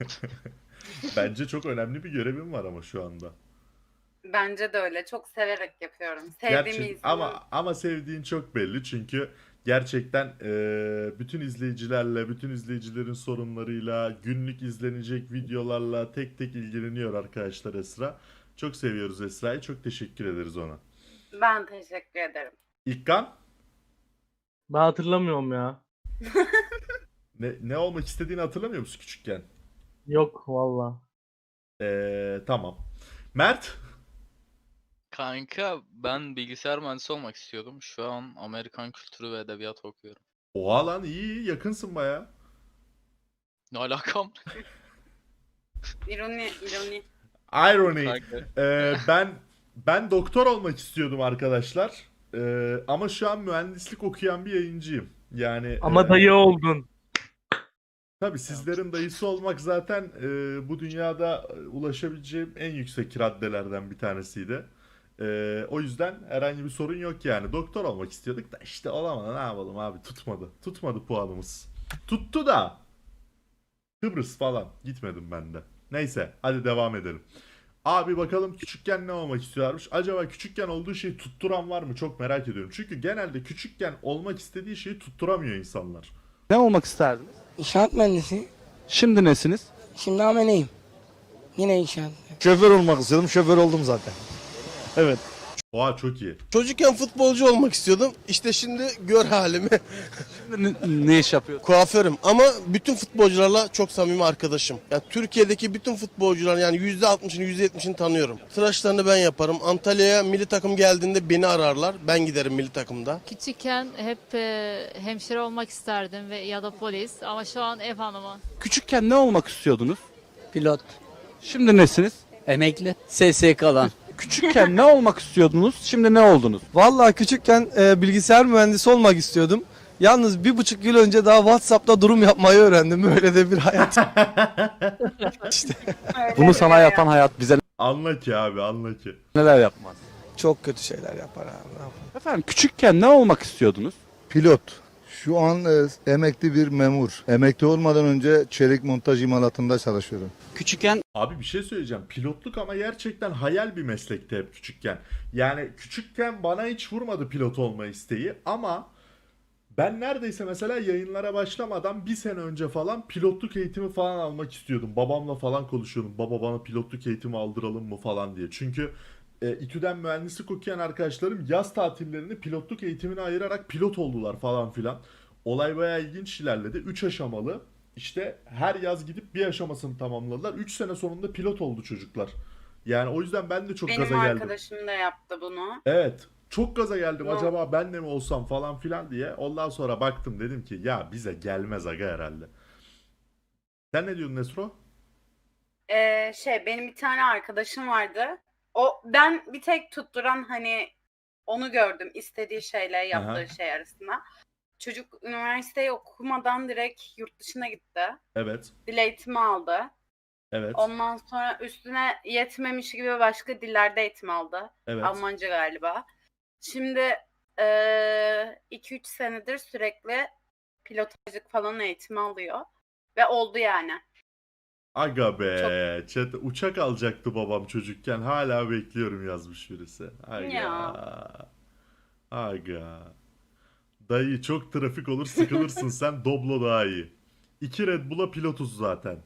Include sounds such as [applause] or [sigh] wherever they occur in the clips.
[laughs] Bence çok önemli bir görevim var ama şu anda. Bence de öyle. Çok severek yapıyorum. Sevdiğimi Gerçek- izliyorum. ama ama sevdiğin çok belli çünkü gerçekten eee, bütün izleyicilerle, bütün izleyicilerin sorunlarıyla, günlük izlenecek videolarla tek tek ilgileniyor arkadaşlar Esra. Çok seviyoruz Esra'yı. Çok teşekkür ederiz ona. Ben teşekkür ederim. İlkan Ben hatırlamıyorum ya. ne, ne olmak istediğini hatırlamıyor musun küçükken? Yok valla. Eee, tamam. Mert Kanka ben bilgisayar mühendisi olmak istiyordum. Şu an Amerikan kültürü ve edebiyat okuyorum. Oha lan iyi iyi yakınsın baya. Ne alakam? [laughs] İroni, ironi. Irony. Kanka. Ee, ben ben doktor olmak istiyordum arkadaşlar. Ee, ama şu an mühendislik okuyan bir yayıncıyım. Yani Ama e, dayı oldun. Tabii sizlerin dayısı olmak zaten e, bu dünyada e, ulaşabileceğim en yüksek raddelerden bir tanesiydi. Ee, o yüzden herhangi bir sorun yok yani. Doktor olmak istiyorduk da işte olamadı ne yapalım abi tutmadı. Tutmadı puanımız. Tuttu da Kıbrıs falan gitmedim ben de. Neyse hadi devam edelim. Abi bakalım küçükken ne olmak istiyormuş? Acaba küçükken olduğu şeyi tutturan var mı? Çok merak ediyorum. Çünkü genelde küçükken olmak istediği şeyi tutturamıyor insanlar. Ne olmak isterdiniz? İnşaat mühendisi. Şimdi nesiniz? Şimdi ameleyim. Yine inşaat. Şoför olmak istiyordum. Şoför oldum zaten. Evet. Oha çok iyi. Çocukken futbolcu olmak istiyordum. İşte şimdi gör halimi. Şimdi ne, ne iş yapıyorsunuz? Kuaförüm ama bütün futbolcularla çok samimi arkadaşım. Yani Türkiye'deki bütün futbolcular yani %60'ını %70'ini tanıyorum. Tıraşlarını ben yaparım. Antalya'ya milli takım geldiğinde beni ararlar. Ben giderim milli takımda. Küçükken hep e, hemşire olmak isterdim ve ya da polis ama şu an ev hanımı. Küçükken ne olmak istiyordunuz? Pilot. Şimdi nesiniz? Emekli. SSK'dan. Küçükken ne olmak istiyordunuz? Şimdi ne oldunuz? Vallahi küçükken e, bilgisayar mühendisi olmak istiyordum. Yalnız bir buçuk yıl önce daha WhatsApp'ta durum yapmayı öğrendim. [laughs] Böyle de bir hayat. [laughs] Öyle Bunu sana yapan hayat bize Anla ki abi anla ki. neler yapmaz? Çok kötü şeyler yapar abi. ne yapalım. Efendim küçükken ne olmak istiyordunuz? Pilot. Şu an e, emekli bir memur. Emekli olmadan önce çelik montaj imalatında çalışıyorum. Küçükken Abi bir şey söyleyeceğim. Pilotluk ama gerçekten hayal bir meslekti hep küçükken. Yani küçükken bana hiç vurmadı pilot olma isteği ama ben neredeyse mesela yayınlara başlamadan bir sene önce falan pilotluk eğitimi falan almak istiyordum. Babamla falan konuşuyordum. Baba bana pilotluk eğitimi aldıralım mı falan diye. Çünkü e, İTÜ'den mühendislik okuyan arkadaşlarım yaz tatillerini pilotluk eğitimine ayırarak pilot oldular falan filan. Olay bayağı ilginç ilerledi. 3 aşamalı. İşte her yaz gidip bir aşamasını tamamladılar. 3 sene sonunda pilot oldu çocuklar. Yani o yüzden ben de çok Benim gaza geldim. arkadaşım da yaptı bunu. Evet. Çok gaza geldim. Yok. Acaba ben de mi olsam falan filan diye. Ondan sonra baktım dedim ki ya bize gelmez aga herhalde. Sen ne diyorsun Nesro? Ee, şey benim bir tane arkadaşım vardı. O ben bir tek tutturan hani onu gördüm istediği şeyle yaptığı Aha. şey arasında. Çocuk üniversiteyi okumadan direkt yurt dışına gitti. Evet. Dil eğitimi aldı. Evet. Ondan sonra üstüne yetmemiş gibi başka dillerde eğitim aldı. Evet. Almanca galiba. Şimdi 2-3 senedir sürekli pilotajlık falan eğitimi alıyor. Ve oldu yani. Aga be. Chat, uçak alacaktı babam çocukken. Hala bekliyorum yazmış birisi. Aga. Ya. Aga. Dayı çok trafik olur sıkılırsın sen [laughs] Doblo daha iyi. İki Red Bull'a pilotuz zaten.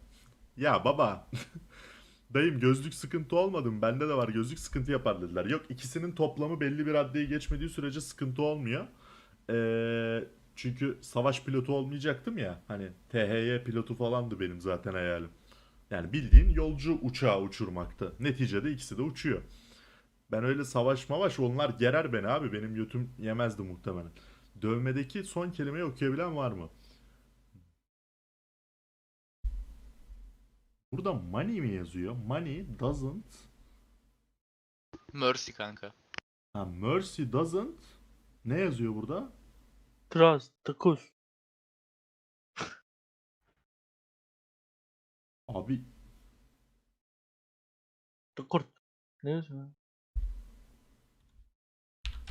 Ya baba. [laughs] Dayım gözlük sıkıntı olmadı mı? Bende de var gözlük sıkıntı yapar dediler. Yok ikisinin toplamı belli bir raddeyi geçmediği sürece sıkıntı olmuyor. Ee, çünkü savaş pilotu olmayacaktım ya. Hani THY pilotu falandı benim zaten hayalim. Yani bildiğin yolcu uçağı uçurmaktı. Neticede ikisi de uçuyor. Ben öyle savaş mavaş onlar gerer beni abi. Benim götüm yemezdi muhtemelen. Dövmedeki son kelimeyi okuyabilen var mı? Burada money mi yazıyor? Money doesn't Mercy kanka. ha, mercy doesn't ne yazıyor burada? Trust, tıkus. Abi Tıkurt. Ne diyorsun lan?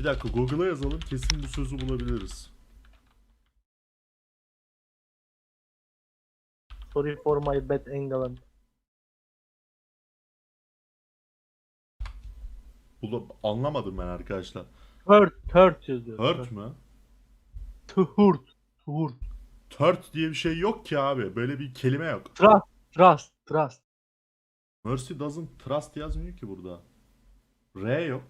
bir dakika Google'a yazalım kesin bu sözü bulabiliriz. Sorry for my bad England. Bunu anlamadım ben arkadaşlar. Hurt, hurt yazıyor. Hurt mü? To hurt. To hurt. Hurt diye bir şey yok ki abi. Böyle bir kelime yok. Trust, trust, trust. Mercy doesn't trust yazmıyor ki burada. R yok.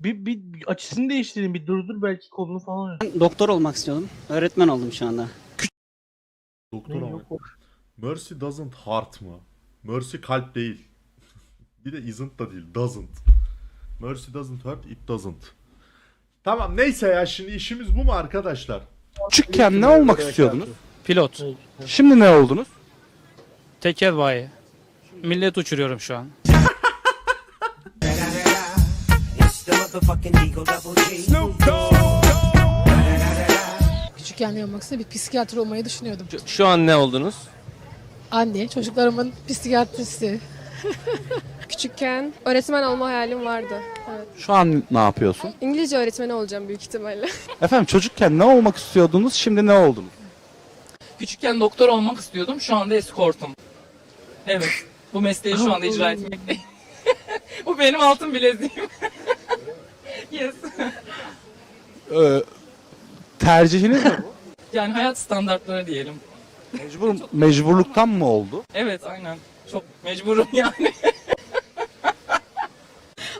Bir, bir, bir açısını değiştirin, bir durdur belki kolunu falan. Doktor olmak istiyordum. Öğretmen oldum şu anda. Doktor Ne ama. yok o. Mercy doesn't heart mı? Mercy kalp değil. [laughs] bir de isn't da değil. Doesn't. Mercy doesn't hurt, it doesn't. Tamam neyse ya şimdi işimiz bu mu arkadaşlar? Küçükken ne olmak istiyordunuz? Pilot. Şimdi ne oldunuz? Teker bayi. Millet uçuruyorum şu an. Küçükken ne olmak istedim? Bir psikiyatr olmayı düşünüyordum. Şu an ne oldunuz? Anne, çocuklarımın psikiyatristi. [laughs] Küçükken öğretmen olma hayalim vardı. Evet. Şu an ne yapıyorsun? İngilizce öğretmeni olacağım büyük ihtimalle. [laughs] Efendim çocukken ne olmak istiyordunuz? Şimdi ne oldunuz? Küçükken doktor olmak istiyordum. Şu anda eskortum. Evet. Bu mesleği şu anda icra etmekteyim. [laughs] Bu benim altın bileziğim. [laughs] yes. Ee, tercihiniz mi bu? Yani hayat standartları diyelim. Mecbur, mecburluktan mı oldu? Evet aynen. Çok mecburum yani. [laughs]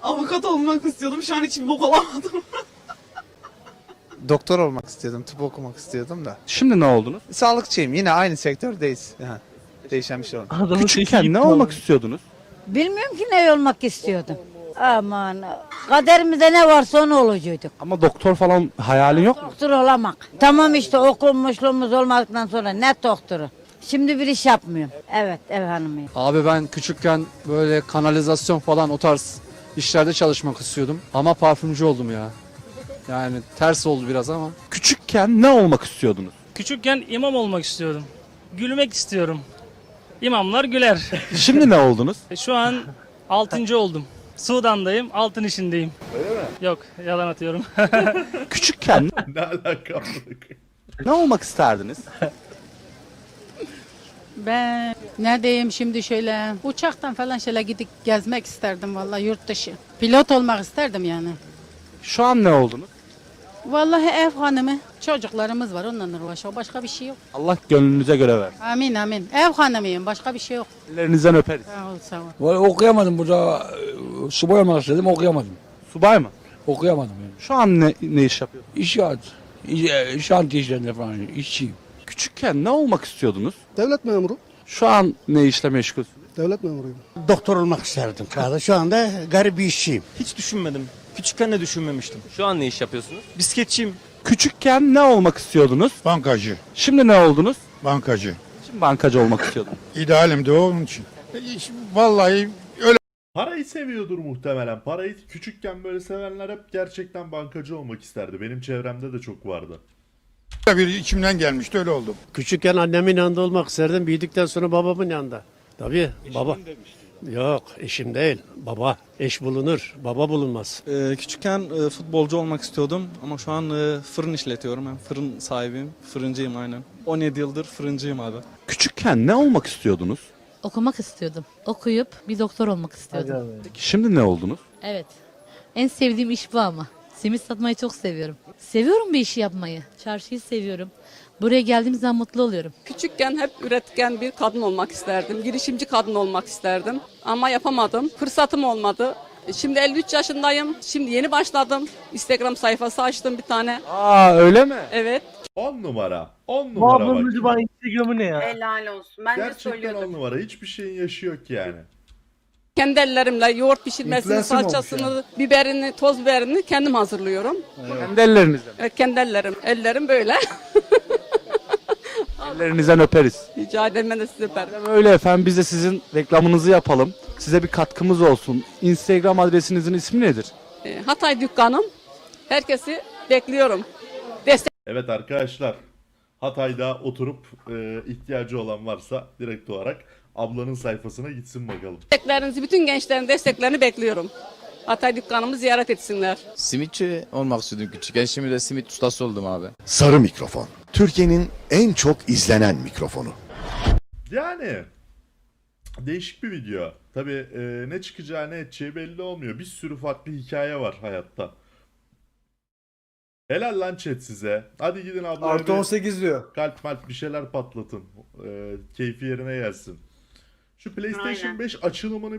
Avukat olmak istiyordum. Şu an hiç bir bok olamadım. Doktor olmak istiyordum, tıp okumak istiyordum da. Şimdi ne oldunuz? Sağlıkçıyım, yine aynı sektördeyiz. Yani değişen bir şey olmadı. Adamın sesi Küçükken ne olmak istiyordunuz? Bilmiyorum ki ne olmak istiyordum. Aman kaderimizde ne varsa onu olacaktık. Ama doktor falan hayalin yok mu? Doktor olamak. Tamam işte okumuşluğumuz olmaktan sonra ne doktoru. Şimdi bir iş yapmıyorum. Evet ev hanımıyım. Abi ben küçükken böyle kanalizasyon falan o tarz işlerde çalışmak istiyordum. Ama parfümcü oldum ya. Yani ters oldu biraz ama. Küçükken ne olmak istiyordunuz? Küçükken imam olmak istiyordum. Gülmek istiyorum. İmamlar güler. [laughs] Şimdi ne oldunuz? Şu an altıncı oldum. Sudan'dayım, altın işindeyim. Öyle mi? Yok, yalan atıyorum. [laughs] [laughs] ne Küçükken alaka? amına koyayım? ne olmak isterdiniz? Ben neredeyim şimdi şöyle uçaktan falan şöyle gidip gezmek isterdim vallahi yurt dışı. Pilot olmak isterdim yani. Şu an ne oldunuz? Vallahi ev hanımı. Çocuklarımız var onlarla uğraşıyor. Başka bir şey yok. Allah gönlünüze göre ver. Amin amin. Ev hanımıyım. Başka bir şey yok. Ellerinizden öperiz. Sağ ol sağ ol. Vallahi okuyamadım burada. Subay olmak istedim, okuyamadım. Subay mı? Okuyamadım yani. Şu an ne, ne iş yapıyorsunuz? İnşaat. Şantiye işlerinde falan işçiyim. Küçükken ne olmak istiyordunuz? Devlet memuru. Şu an ne işle meşgulsünüz? Devlet memuruyum. Doktor olmak isterdim. Şu anda garip bir işçiyim. Hiç düşünmedim. Küçükken de düşünmemiştim. Şu an ne iş yapıyorsunuz? Bisikletçiyim. Küçükken ne olmak istiyordunuz? Bankacı, Şimdi ne oldunuz? bankacı. Şimdi bankacı olmak istiyordum. [laughs] İdealim de o onun için. Vallahi Parayı seviyordur muhtemelen. Parayı küçükken böyle sevenler hep gerçekten bankacı olmak isterdi. Benim çevremde de çok vardı. bir içimden gelmişti öyle oldu. Küçükken annemin yanında olmak isterdim. Büyüdükten sonra babamın yanında. Tabii baba. Yok eşim değil. Baba. Eş bulunur. Baba bulunmaz. Ee, küçükken e, futbolcu olmak istiyordum ama şu an e, fırın işletiyorum. Ben fırın sahibiyim. Fırıncıyım aynen. 17 yıldır fırıncıyım abi. Küçükken ne olmak istiyordunuz? Okumak istiyordum. Okuyup bir doktor olmak istiyordum. Be. Şimdi ne oldunuz? Evet. En sevdiğim iş bu ama. Simit satmayı çok seviyorum. Seviyorum bir işi yapmayı. Çarşıyı seviyorum. Buraya geldiğim zaman mutlu oluyorum. Küçükken hep üretken bir kadın olmak isterdim. Girişimci kadın olmak isterdim. Ama yapamadım. Fırsatım olmadı. Şimdi 53 yaşındayım. Şimdi yeni başladım. Instagram sayfası açtım bir tane. Aa öyle mi? Evet. 10 numara. 10 Bu numara ablanın bak. acaba Instagram'ı ne ya? Helal olsun. Ben de Gerçekten 10 söylüyordum. numara. Hiçbir şeyin yaşı yok yani. Kendi ellerimle yoğurt pişirmesini, İnflasyon olmuş salçasını, biberini, toz biberini kendim hazırlıyorum. Kendi ellerinizle. mi? Evet, kendi ellerim. Ellerim böyle. [laughs] Ellerinizden öperiz. Rica ederim ben de size öperim. Öyle efendim biz de sizin reklamınızı yapalım. Size bir katkımız olsun. Instagram adresinizin ismi nedir? Ee, Hatay dükkanım. Herkesi bekliyorum. Evet arkadaşlar. Hatay'da oturup e, ihtiyacı olan varsa direkt olarak ablanın sayfasına gitsin bakalım. Desteklerinizi, bütün gençlerin desteklerini bekliyorum. Hatay dükkanımı ziyaret etsinler. Simitçi olmak istiyordum küçükken. Şimdi de simit ustası oldum abi. Sarı mikrofon. Türkiye'nin en çok izlenen mikrofonu. Yani değişik bir video. Tabi ne çıkacağı ne edeceği belli olmuyor. Bir sürü farklı hikaye var hayatta. Helal lan chat size. Hadi gidin ablaya Artı bir 18 diyor. kalp malp bir şeyler patlatın. Ee, keyfi yerine gelsin. Şu PlayStation Aynen. 5 açılımını